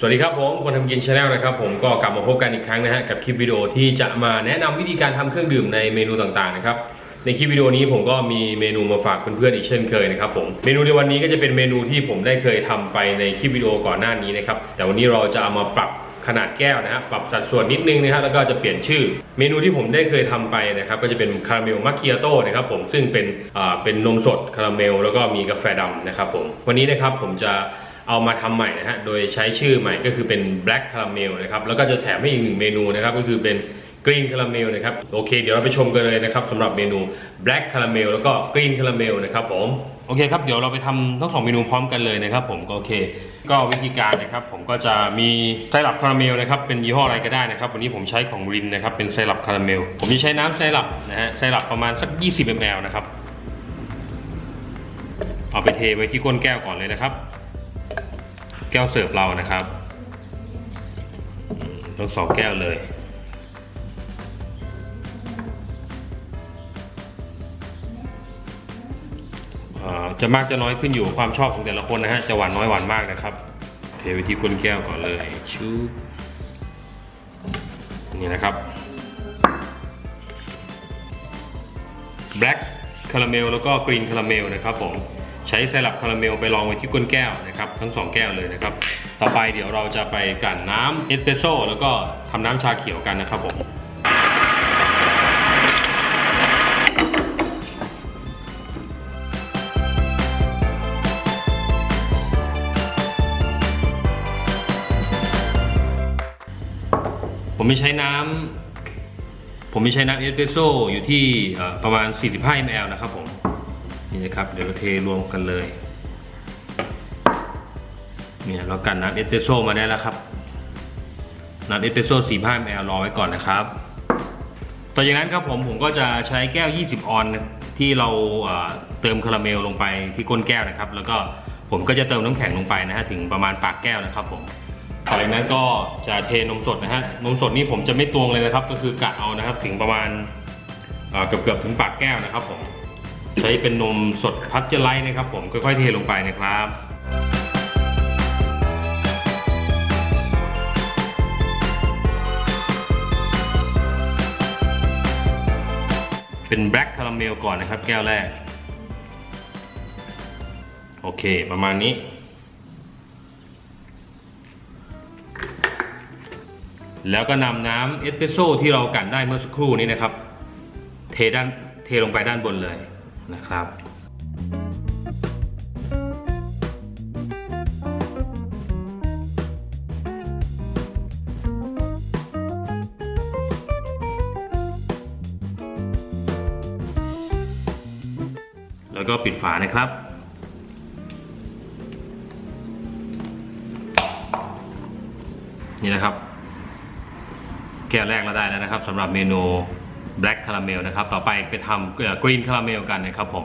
สวัสดีครับผมคนทำกินชาแนลนะครับผมก็กลับมาพบกันอีกครั้งนะฮะกับคลิปวิดีโอที่จะมาแนะนำวิธีการทำเครื่องดื่มในเมนูต่างๆนะครับในคลิปวิดีโอนี้ผมก็มีเมนูมาฝากเพื่อนๆอีกเช่นเคยนะครับผมเมนูในวันนี้ก็จะเป็นเมนูที่ผมได้เคยทำไปในคลิปวิดีโอก่อนหน้านี้นะครับแต่วันนี้เราจะเอามาปรับขนาดแก้วนะฮะปรับสัดส่วนนิดนึงนะฮะแล้วก็จะเปลี่ยนชื่อ เมนูที่ผมได้เคยทำไปนะครับก็จะเป็นคาราเมลมัคคิอาโต้นะครับผมซึ่งเป็นอ่าเป็นนมสดคาราเมลแล้วก็มีกาแฟดำนะครับผมวันนี้นะครับผมจะ เอามาทำใหม่นะฮะ โดยใช้ชื่อใหม่ก็คือเป็น black caramel นะครับ แล้วก็จะแถมให้อีกหนึ่งเมนูนะครับ ก็คือเป็น green caramel นะครับ โอเค เดี๋ยวเราไปชมกันเลยนะครับสำหรับเมนู black caramel แล้วก็ green caramel นะครับผม โอเคครับ เดี๋ยวเราไปทำทั้งสองเมนูพร้อมกันเลยนะครับผม ก็โอเค ก็วิธีการนะครับ ผมก็จะมีไซรัปคาราเมลนะครับ เป็นยี่ห้ออะไรก็ได้นะครับ วันนี้ผมใช้ของรินนะครับ เป็นไซรัปคาราเมล ผมจะใช้น้ำไซรัปนะฮะ ไซรัปประมาณสัก 20 ml นะครับ เอาไปเทไว้ที่ก้นแก้วก่อนเลยนะครับ แก้วเสิร์ฟเรานะครับอืมทั้งสองแก้วเลยอ่อจะมากจะน้อยขึ้นอยู่ความชอบของแต่ละคนนะฮะจะหวานน้อยหวานมากนะครับ เทไปที่ก้นแก้วก่อนเลยชูนี่นะครับ Black คาราเมลแล้วก็กรีนคาราเมลนะครับผม ใช้ไซรัปคาราเมลไปลองไว้ที่ก้นแก้วนะครับทั้งสองแก้วเลยนะครับ ต่อไปเดี๋ยวเราจะไปกั่นน้ำเอสเปรสโซ่แล้วก็ทำน้ำชาเขียวกันนะครับผมผมไม่ใช้น้ำผมมีใช้น้ำเอสเปรสโซ่อยู่ที่ประมาณ 45 ml นะครับผม นี่นะครับ เดี๋ยวเราเทรวมกันเลยเนี่ยเรากันน้ำเอสเปรสโซ่มาได้แล้วครับน้ำเอสเปรสโซ่45 ml รอไว้ก่อนนะครับต่อจากนั้นครับผมผมก็จะใช้แก้ว 20 ออนที่เราเอ่อเติมคาราเมลลงไปที่ก้นแก้วนะครับ แล้วก็ผมก็จะเติมน้ำแข็งลงไปนะฮะถึงประมาณปากแก้วนะครับผมหลังจากนั้นก็จะเทนมสดนะฮะนมสดนี่ผมจะไม่ตวงเลยนะครับ ก็คือกะเอานะครับถึงประมาณเอ่อบเกือบถึงปากแก้วนะครับผม ใช้เป็นนมสดพัชเจอร์ไลท์นะครับผมค่อยๆเทลงไปนะครับเป็นแบล็กคาราเมลก่อนนะครับ แก้วแรก โอเค ประมาณนี้ แล้วก็นำน้ำเอสเปรสโซ่ที่เรากันได้เมื่อสักครู่นี้นะครับ เทด้านเทลงไปด้านบนเลย นะครับแล้วก็ปิดฝานะครับ นี่นะครับ แก้วแรกเราได้แล้วนะครับสำหรับเมนู Black Caramel นะครับ ต่อไปไปทำ Green Caramel กันนะครับผม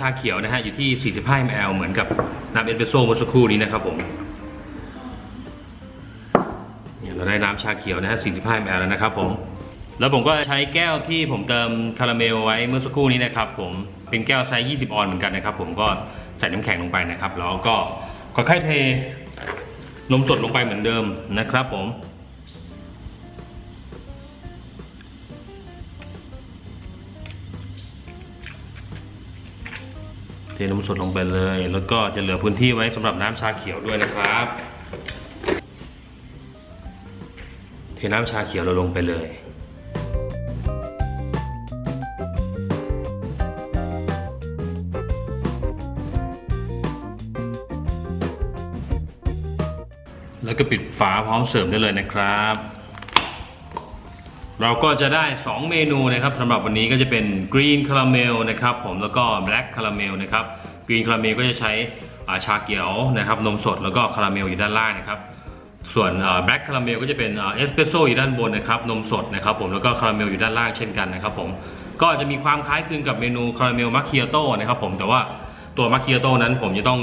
ชาเขียวนะฮะอยู่ที่ 45 ml เหมือนกับน้ำเอสเปรสโซ่เมื่อสักครู่นี้นะครับผมเนี่ยเราได้น้ำชาเขียวนะฮะ 45 ml แล้วนะครับผมแล้วผมก็ใช้แก้วที่ผมเติมคาราเมลไว้เมื่อสักครู่นี้นะครับผมเป็นแก้วไซส์ 20 ออนเหมือนกันนะครับผมก็ใส่น้ำแข็งลงไปนะครับ แล้วก็ค่อยๆเทนมสดลงไปเหมือนเดิมนะครับผม เทนมสดลงไปเลย แล้วก็จะเหลือพื้นที่ไว้สำหรับน้ำชาเขียวด้วยนะครับ เทน้ำชาเขียวเราลงไปเลยแล้วก็ปิดฝาพร้อมเสิร์ฟได้เลยนะครับ เราก็จะได้ 2 เมนูนะครับสำหรับวันนี้ก็จะเป็น Green Caramel นะครับผมแล้วก็ Black Caramel นะครับ Green Caramel ก็จะใช้ชาเขียวนะครับนมสดแล้วก็คาราเมลอยู่ด้านล่างนะครับส่วนอ่า Black Caramel ก็จะเป็นเอสเปรสโซ่อยู่ด้านบนนะครับนมสดนะครับผมแล้วก็คาราเมลอยู่ด้านล่างเช่นกันนะครับผมก็จะมีความคล้ายคลึงกับเมนูคาราเมลมัคคิอาโต้นะครับผมแต่ว่าตัวมัคคิอาโต้นั้นผมจะต้อง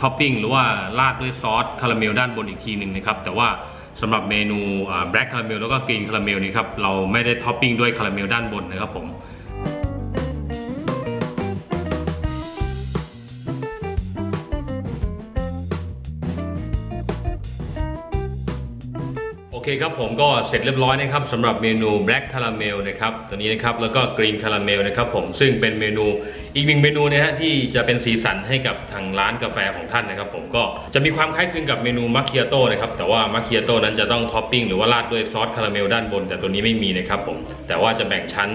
ท็อปปิ้งหรือว่าราดด้วยซอสคาราเมลด้านบนอีกทีหนึ่งนะครับแต่ว่า สำหรับเมนูแบล็กคาราเมลแล้วก็กรีนคาราเมลนี่ครับเราไม่ได้ท็อปปิ้งด้วยคาราเมลด้านบนนะครับผม เคครับผมก็เสร็จเรียบร้อยนะครับสำหรับเมนู Black Caramel นะครับตัวนี้นะครับแล้วก็ Green Caramel นะครับผมซึ่งเป็นเมนูอีกหนึ่งเมนูนะฮะที่จะเป็นสีสันให้กับทางร้านกาแฟของท่านนะครับผมก็จะมีความคล้ายคลึงกับเมนูมัคคิอาโต้นะครับแต่ว่ามัคคิอาโต้นั้นจะต้องท็อปปิ้งหรือว่าราดด้วยซอสคาราเมลด้านบน แต่ตัวนี้ไม่มีนะครับผมแต่ว่าจะแบ่งชั้น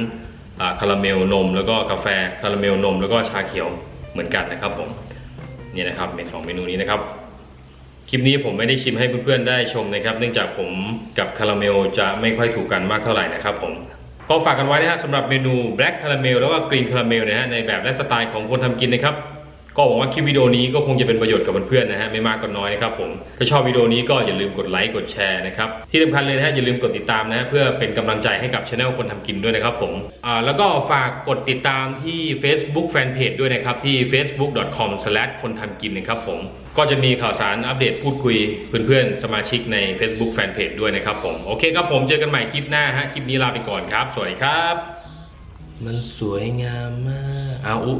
คาราเมลนม แล้วก็กาแฟคาราเมลนม แล้วก็ชาเขียวเหมือนกันนะครับผมนี่นะครับเมนของเมนูนี้นะครับ คลิปนี้ผมไม่ได้ชิมให้เพื่อนๆได้ชมนะครับ เนื่องจากผมกับคาราเมลจะไม่ค่อยถูกกันมากเท่าไหร่นะครับผมก็ฝากกันไว้นะฮะสำหรับเมนู Black Caramel แล้วก็ Green Caramel นะฮะในแบบและสไตล์ของคนทำกินนะครับ ก็หวังว่าคลิปวิดีโอนี้ก็คงจะเป็นประโยชน์กับเพื่อนๆนะฮะไม่มากก็น้อยนะครับผมถ้าชอบวิดีโอนี้ก็อย่าลืมกดไลค์กดแชร์นะครับที่สำคัญเลยนะฮะอย่าลืมกดติดตามนะฮะเพื่อเป็นกำลังใจให้กับช anel คนทำกินด้วยนะครับผมอ่าแล้วก็ฝากกดติดตามที่ Facebook Fanpage ด้วยนะครับที่ facebook.com/ คนทำกินนะครับผมก็จะมีข่าวสารอัปเดตพูดคุยเพื่อนๆสมาชิกใน Facebook Fanpage ด้วยนะครับผมโอเคครับผมเจอกันใหม่คลิปหน้าฮะคลิปนี้ลาไปก่อนครับ สวัสดีครับ มันสวยงามมากอาอุ